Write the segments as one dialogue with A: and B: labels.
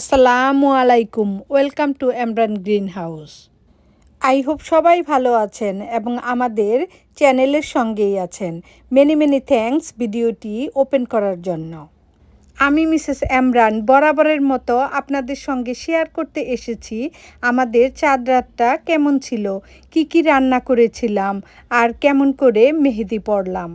A: আসসালামু আলাইকুম, welcome to Emran green house I hope সবাই ভালো আছেন এবং আমাদের চ্যানেলের সঙ্গেই আছেন। মেনি মেনি থ্যাঙ্কস ভিডিওটি ওপেন করার জন্য। আমি মিসেস এমরান, বরাবরের মতো আপনাদের সঙ্গে শেয়ার করতে এসেছি। আমাদের চাঁদ রাতটা কেমন ছিল? কি কি রান্না করেছিলাম? আর কেমন করে মেহেদি পড়লাম?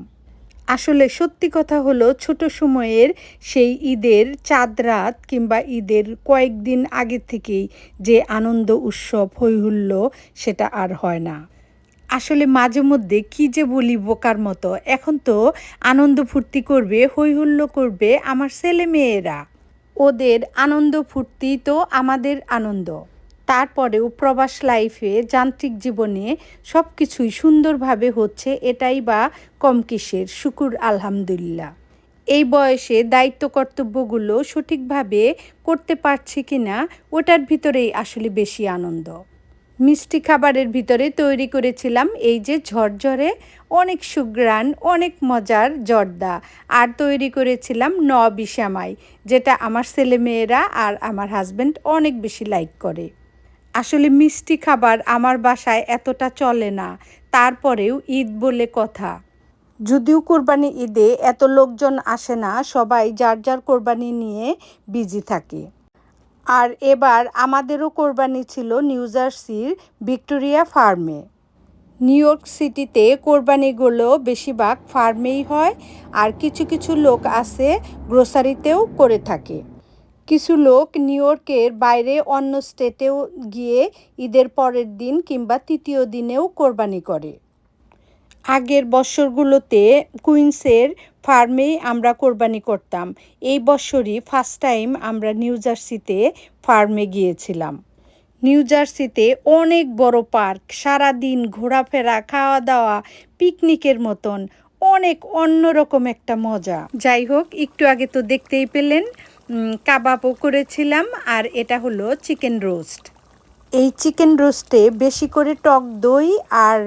A: আসলে সত্যি কথা হলো ছোট সময়ের সেই ঈদের চাঁদ রাত কিংবা ঈদের কয়েকদিন আগে থেকেই যে আনন্দ উৎসব হৈহুল্য সেটা আর হয় না। আসলে মাঝে মধ্যে কী যে বলি বোকার মতো, এখন তো আনন্দ ফুর্তি করবে হৈহুল্য করবে আমার ছেলে মেয়েরা ওদের আনন্দ ফুর্তি তো আমাদের আনন্দ। তারপরেও প্রবাস লাইফে যান্ত্রিক জীবনে সব কিছুই সুন্দরভাবে হচ্ছে এটাই বা কম কিসের, শুকুর আলহামদুলিল্লাহ। এই বয়সে দায়িত্ব কর্তব্যগুলো সঠিকভাবে করতে পারছি কি না ওটার ভিতরেই আসলে বেশি আনন্দ। মিষ্টি খাবারের ভিতরে তৈরি করেছিলাম এই যে ঝরঝরে, অনেক সুগ্রাণ অনেক মজার জর্দা। আর তৈরি করেছিলাম ন বিশামাই যেটা আমার ছেলেমেয়েরা আর আমার হাজব্যান্ড অনেক বেশি লাইক করে। আসলে মিষ্টি খাবার আমার বাসায় এতটা চলে না। তারপরেও ঈদ বলে কথা। যদিও কোরবানি ঈদে এত লোকজন আসে না, সবাই যার যার কোরবানি নিয়ে বিজি থাকে। আর এবার আমাদেরও কোরবানি ছিল নিউ জার্সির ভিক্টোরিয়া ফার্মে। নিউ ইয়র্ক সিটিতে কোরবানিগুলো বেশিরভাগ ফার্মেই হয়, আর কিছু কিছু লোক আছে গ্রোসারিতেও করে থাকে। কিছু লোক নিউ ইয়র্কের বাইরে অন্য স্টেটেও গিয়ে ঈদের পরের দিন কিংবা তৃতীয় দিনেও কোরবানি করে। আগের বছরগুলোতে কুইন্সের ফার্মেই আমরা কোরবানি করতাম। এই বছরই ফার্স্ট টাইম আমরা নিউ জার্সিতে ফার্মে গিয়েছিলাম। নিউ জার্সিতে অনেক বড় পার্ক, সারাদিন ঘোরাফেরা খাওয়া দাওয়া পিকনিকের মতন, অনেক অন্যরকম একটা মজা। যাই হোক, একটু আগে তো দেখতেই পেলেন কাবাবও করেছিলাম আর এটা হলো চিকেন রোস্ট। এই চিকেন রোস্টে বেশি করে টক দই আর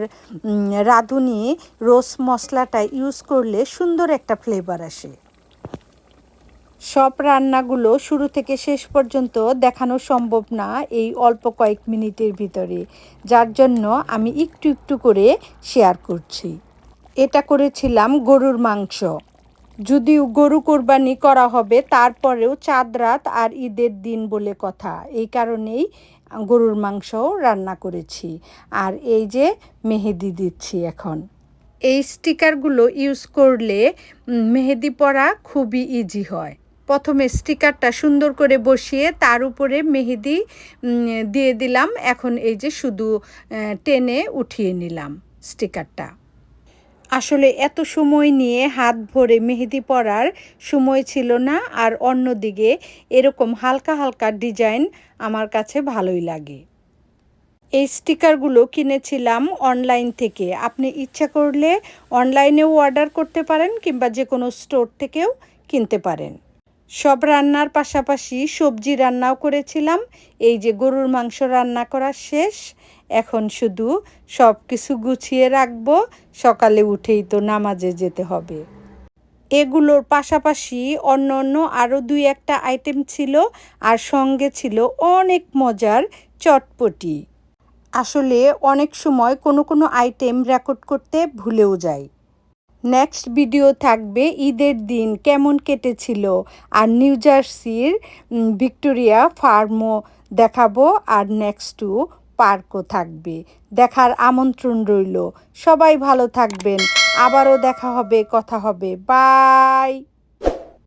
A: রাঁধুনি রোস্ট মশলাটা ইউজ করলে সুন্দর একটা ফ্লেভার আসে। সব রান্নাগুলো শুরু থেকে শেষ পর্যন্ত দেখানো সম্ভব না এই অল্প কয়েক মিনিটের ভিতরে, যার জন্য আমি একটু একটু করে শেয়ার করছি। এটা করেছিলাম গরুর মাংস। যদিও গরু কোরবানি করা হবে, তারপরেও চাঁদ রাত আর ঈদের দিন বলে কথা। এই কারণেই গরুর মাংসও রান্না করেছি। আর এই যে মেহেদি দিচ্ছি এখন। এই স্টিকারগুলো ইউজ করলে মেহেদি পরা খুবই ইজি হয়। প্রথমে স্টিকারটা সুন্দর করে বসিয়ে তার উপরে মেহেদি দিয়ে দিলাম। এখন এই যে শুধু টেনে উঠিয়ে নিলাম স্টিকারটা। আসলে এত সময় নিয়ে হাত ভরে মেহেদি পরার সময় ছিল না, আর অন্যদিকে এরকম হালকা হালকা ডিজাইন আমার কাছে ভালোই লাগে। এই স্টিকারগুলো কিনেছিলাম অনলাইন থেকে। আপনি ইচ্ছা করলে অনলাইনেও অর্ডার করতে পারেন কিংবা যে কোনো স্টোর থেকেও কিনতে পারেন। সব রান্নার পাশাপাশি সবজি রান্নাও করেছিলাম। এই যে গরুর মাংস রান্না করা শেষ। এখন শুধু সব কিছু গুছিয়ে রাখব। সকালে উঠেই তো নামাজে যেতে হবে। এগুলোর পাশাপাশি অন্য অন্য আরও দুই একটা আইটেম ছিল আর সঙ্গে ছিল অনেক মজার চটপটি। আসলে অনেক সময় কোনো কোনো আইটেম রেকর্ড করতে ভুলেও যায় নেক্সট ভিডিও থাকবে ঈদের দিন, কেমন কেটেছিল? আর নিউ জার্সির ভিক্টোরিয়া ফার্মও দেখাবো আর নেক্সট টু পার্কও থাকবে। দেখার আমন্ত্রণ রইল। সবাই ভালো থাকবেন। আবারও দেখা হবে, কথা হবে। বাই!